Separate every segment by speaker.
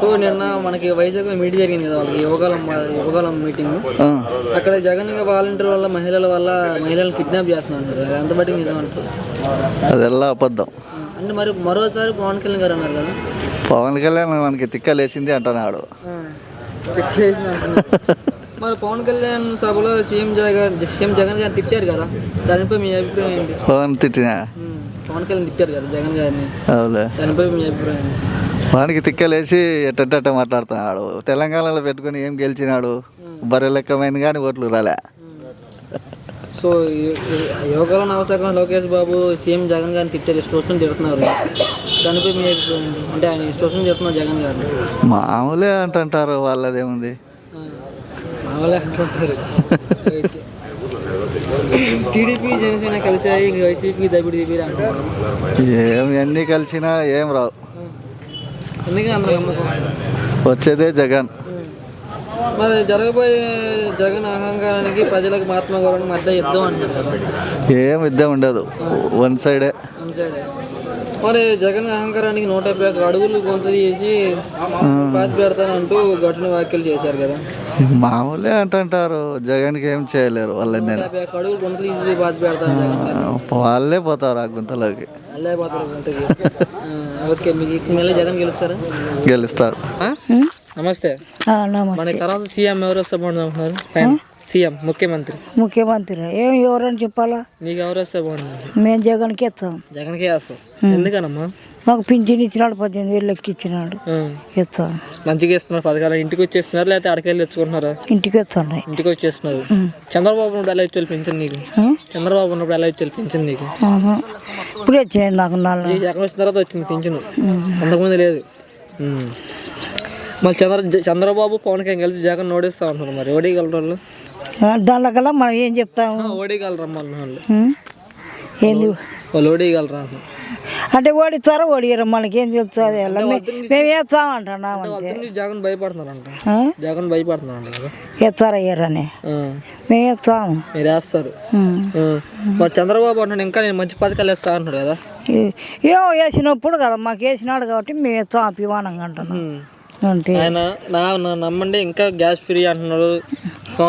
Speaker 1: So నిన్న మనకి Vizag meeting జరిగింది కదా వాళ్ళకి యువకాలం యువకాలం మీటింగ్ అక్కడ జగన్ వాలంటీర్ వల్ల మహిళల వల్ల మహిళలను కిడ్నాప్ చేస్తున్నారు అది ఎంత బట్టి నిజం అంటారు
Speaker 2: అదెల్లా అబద్ధం.
Speaker 1: అంటే మరి మరోసారి పవన్ కళ్యాణ్ గారు అన్నారు కదా?
Speaker 2: పవన్ కళ్యాణ్ మనకి తిక్కలేసింది అంటున్నాడు.
Speaker 1: మరి పవన్ కళ్యాణ్ సభలో సీఎం జగన్ సీఎం జగన్ గారు తిట్టారు కదా దానిపై మీ అభిప్రాయం ఏంటి?
Speaker 2: పవన్ తిట్టినా?
Speaker 1: పవన్ కళ్యాణ్ తిట్టారు కదా జగన్ గారిని.
Speaker 2: అవులే
Speaker 1: దానిపై మీ అభిప్రాయం?
Speaker 2: వానికి తిక్కలేసి ఎట్టట్ట మాట్లాడుతున్నాడు. తెలంగాణలో పెట్టుకొని ఏం గెలిచినాడు? బర్రె లెక్కమైన కానీ ఓట్లు రాలే.
Speaker 1: సో యువకుల నవశాఖం లోకేష్ బాబు సీఎం జగన్ గారిని తిట్టారు ఇష్టం వచ్చిన తిడుతున్నారు. దానిపై మీ? అంటే ఆయన ఇష్టం తిడుతున్నారు జగన్ గారిని.
Speaker 2: మామూలే అంటుంటారు వాళ్ళదేముంది?
Speaker 1: మామూలే అంటుంటారు. టీడీపీ జనసేన కలిసాయి వైసీపీ దబిడి
Speaker 2: ఏం ఎన్ని కలిసినా ఏం రావు. వచ్చేదే జగన్.
Speaker 1: మరి జరగబోయే జగన్ అహంకారానికి ప్రజలకు మహాత్మా గౌరవం మధ్య యుద్ధం కదా.
Speaker 2: ఏం యుద్ధం ఉండదు. వన్ సైడే.
Speaker 1: One side. మరి జగన్ అహంకారానికి నూట యాభై అడుగులు కొంత చేసి పాతి పెడతానంటూ ఘటన వ్యాఖ్యలు చేశారు కదా.
Speaker 2: మామూలే అంటుంటారు. జగన్కి ఏం చేయలేరు వాళ్ళని నేను వాళ్ళే పోతారు ఆ గుంతలోకి.
Speaker 1: గెలుస్తారా? నమస్తే. మన తర్వాత సీఎం ఎవరు వస్తే బాగుంటుంది సీఎం ముఖ్యమంత్రి.
Speaker 3: ముఖ్యమంత్రి. ఏం ఎవరని చెప్పాలా?
Speaker 1: నీకు ఎవరు వస్తే బాగుంటుంది
Speaker 3: మేము జగన్కి ఇస్తాం.
Speaker 1: జగన్కే వేస్తాం ఎందుకనమ్మా?
Speaker 3: మాకు పింఛన్ ఇచ్చినాడు పద్దెనిమిది వేలు లెక్క ఇచ్చినాడు. ఇస్తాం.
Speaker 1: మంచిగా ఇస్తున్నారు పథకాలు. ఇంటికి వచ్చేస్తున్నారు లేకపోతే అడకెళ్ళి తెచ్చుకుంటున్నారా?
Speaker 3: ఇంటికి ఇస్తున్నాయి
Speaker 1: ఇంటికి వచ్చేస్తున్నారు. చంద్రబాబు ఉన్నప్పుడు ఎలా ఇచ్చి పెంచింది నీకు? చంద్రబాబు ఉన్నప్పుడు ఎలా ఇచ్చి పెంచింది నీకు.
Speaker 3: ఇప్పుడే వచ్చినాయి నాకు నాలుగు
Speaker 1: జగన్ వచ్చిన తర్వాత వచ్చింది పింఛను. అంతకుముందు లేదు. మళ్ళీ చంద్ర చంద్రబాబు పవన్ కళ్యాణ్ కలిసి జగన్ ఓడిస్తా ఉంటున్నారు మరి. ఓడిగలరు వాళ్ళు
Speaker 3: దానిలో మనం ఏం చెప్తాము?
Speaker 1: ఓడిగలరు?
Speaker 3: ఏంది?
Speaker 1: వాళ్ళు ఓడిగలరా.
Speaker 3: అంటే ఓడిస్తారా ఓడియరు? మనకి ఏం చెప్తుంది మేము వేస్తాం అంటున్నాం అంతే.
Speaker 1: జగన్ భయపడుతున్నారంట? జగన్ భయపడుతున్నారంట
Speaker 3: వేస్తారా
Speaker 1: ఆ,
Speaker 3: మేము వేస్తాము
Speaker 1: మీరు వేస్తారు. మరి చంద్రబాబు అంటున్నాడు ఇంకా నేను మంచి పథకాలు వేస్తా అంటున్నాడు కదా.
Speaker 3: ఏమో వేసినప్పుడు కదా మాకు వేసినాడు కాబట్టి మేము వేస్తాం అభిమానంగా అంటున్నాం. అంతే.
Speaker 1: ఆయన నా నమ్మండి ఇంకా గ్యాస్ ఫ్రీ అంటున్నాడు.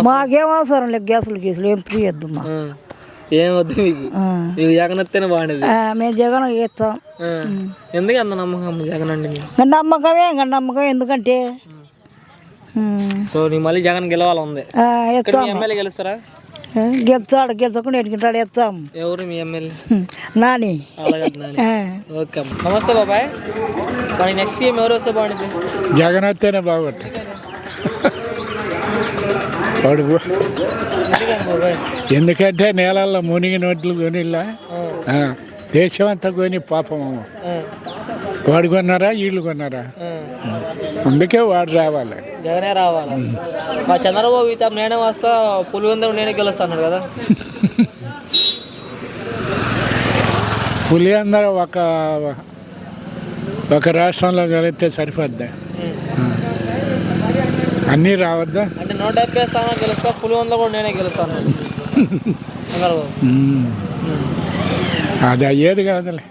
Speaker 3: మాకేం అవసరం లేదు గ్యాసులు గీసులు ఏం ఫ్రీ వద్దు మా
Speaker 1: ఏం వద్దు మీకు. మీకు జగన్ వస్తేనే బాగుండేది.
Speaker 3: ఆ, మేము జగన్ వేస్తాం
Speaker 1: ఆ, ఎందుకు అంత నమ్మకం జగన్ అండి
Speaker 3: నమ్మకమే నమ్మకం ఎందుకంటే.
Speaker 1: సో నీ మళ్ళీ జగన్ గెలవాలి ఉంది
Speaker 3: ఆ,
Speaker 1: ఇక్కడ
Speaker 3: వేస్తాం
Speaker 1: మీ ఎమ్మెల్యే గెలుస్తారా?
Speaker 3: గెలుస్తాడు గెలుచకుండా ఎట్టుకుంటాడు వేస్తాం
Speaker 1: ఎవరు మీ ఎమ్మెల్యే.
Speaker 3: నాని.
Speaker 1: ఓకే. నమస్తే బాబాయ్. మరి నెక్స్ట్ సీఎం ఎవరు వస్తే బాగుంటుంది?
Speaker 4: జగన్ వస్తేనే బాగుంటుంది.
Speaker 1: బాబాయ్
Speaker 4: ఎందుకంటే నేలల్లో మునిగి నోట్లు కొనిలా దేశం అంతా కొని పాపం వాడు కొన్నారా వీళ్ళు కొన్నారా. అందుకే వాడు రావాలి.
Speaker 1: జగనే రావాలి. మా చంద్రబాబు ఇత నేనే వస్తా పులివెందులు నేనే గెలుస్తా అన్నాడు కదా.
Speaker 4: పులి అందరూ ఒక ఒక రాష్ట్రంలో కలిస్తే సరిపోద్ది. అన్నీ రావద్దా?
Speaker 1: అంటే నూట డెబ్బై స్థానాలు గెలుస్తా పులివెందులు కూడా నేనే గెలుస్తాను.
Speaker 4: అది అయ్యేది కాదులే.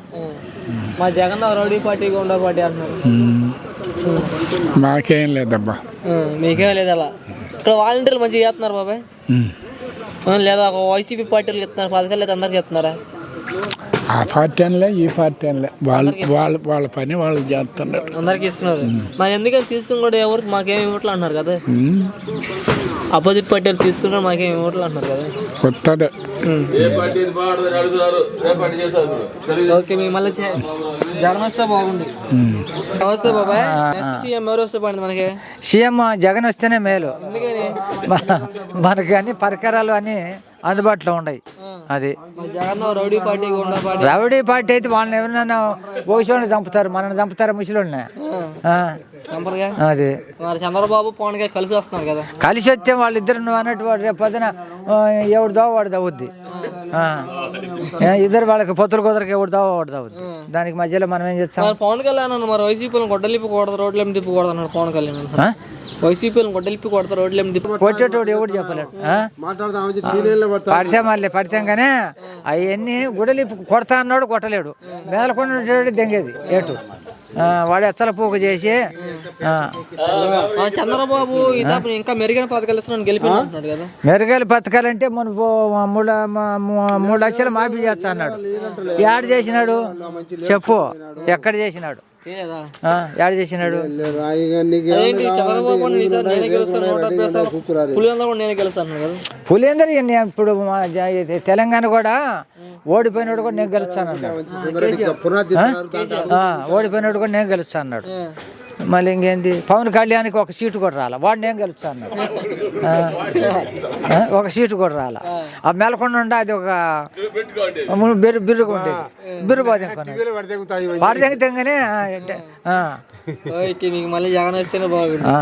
Speaker 1: మా జగన్ రౌడీ పార్టీ గుండా పార్టీ అంటున్నారు.
Speaker 4: మాకేం లేదబ్బా.
Speaker 1: మీకే లేదు అలా. ఇక్కడ వాలంటీర్లు మంచిగా చేస్తున్నారు బాబాయ్. లేదా ఒక వైసీపీ పార్టీలు ఇస్తున్నారు పథకాలు లేదా అందరికి ఇస్తున్నారా
Speaker 4: ఆ పార్టీ అనలే ఈ పార్టీ అనలే. వాళ్ళు వాళ్ళ వాళ్ళ పని వాళ్ళు చేస్తున్నారు.
Speaker 1: అందరికి ఇస్తున్నారు. మరి ఎందుకని తీసుకుని కూడా ఎవరికి మాకేం ఇవ్వట్లు అంటున్నారు కదా. ఆపోజిట్ పార్టీలు తీసుకుని మాకేం ఇవ్వట్లు అంటున్నారు కదా.
Speaker 4: వస్తుంది
Speaker 1: ఓకే మీ మళ్ళీ చే- జగన్ వస్తే బాగుంది. నమస్తే బాబాయ్. సీఎం ఎవరు వస్తే బాగుంది మనకి?
Speaker 5: సీఎం జగన్ వస్తేనే మేలు. మనకి అన్ని పరికరాలు అన్ని అందుబాటులో ఉన్నాయి. అది.
Speaker 1: రౌడీ పార్టీ
Speaker 5: అయితే వాళ్ళని ఎవరైనా ఒకసోని చంపుతారు మనల్ని చంపుతారు
Speaker 1: నంబర్గా
Speaker 5: అది.
Speaker 1: మరి చంద్రబాబు పవన్ గారు కలిసి వస్తున్నారు కదా?
Speaker 5: కలిసి వస్తే వాళ్ళిద్దరు నువ్వు అన్నట్టు వాడు రేపు పొద్దున ఎవడు దావ వాడు. ఏ, ఇద్దరు వాళ్ళకి పొత్తులు కుదరకి ఎవడు దావ వాడు దవ్వుద్ది దానికి మధ్యలో మనం ఏం చేస్తాం?
Speaker 1: పవన్ కళ్యాణ్ అన్న మరి వైసీపీలను గొడ్డలిప్పి కొడతా రోడ్లు ఏమి తిప్పకూడదు అన్నాడు పవన్ కళ్యాణ్? వైసీపీలను గొడ్డలిప్పి కొడతా రోడ్లు ఏమి తిప్పు
Speaker 5: కొట్టేటోడు ఎవడు చెప్పలేడు? పడితే మళ్ళీ పడితే కానీ అవన్నీ గుడలి కొడతా అన్నాడు కొట్టలేడు. మేదలకొండ దెంగేది ఏటు. వాడు ఎచ్చల పూక చేసి
Speaker 1: చంద్రబాబు ఇంకా మెరుగైన పథకాలు ఇస్తున్నాను గెలిపి అంటున్నాడు కదా.
Speaker 5: మెరుగైన పథకాలంటే మన మూడు మూడు లక్షలు మాఫీ చేస్తా అన్నాడు. యాడ చేసినాడు? చెప్పు ఎక్కడ చేసినాడు? యాడ చేసినాడు. పులేందర్ ఇప్పుడు తెలంగాణ కూడా ఓడిపోయినాడు కూడా నేను గెలుస్తాను అన్నాడు ఆ? ఆ, ఓడిపోయినాడు కూడా నేను గెలుస్తాను అన్నాడు మళ్ళీ ఇంకేంది పవన్ కళ్యాణ్కి ఒక సీటు కూడా రాలా. వాడు నేను గెలుస్తాను అన్నాడు? ఒక సీటు కూడా రాలా. ఆ మెలకొండ ఉండే అది ఒక బిర్రు బిర్రుగా ఉండేది. బిర్రు బాధ వాడి దగ్గర తెంగానే
Speaker 1: ఓకే మీకు మళ్ళీ జగన్ వస్తేనే బాగుంది
Speaker 5: ఆ.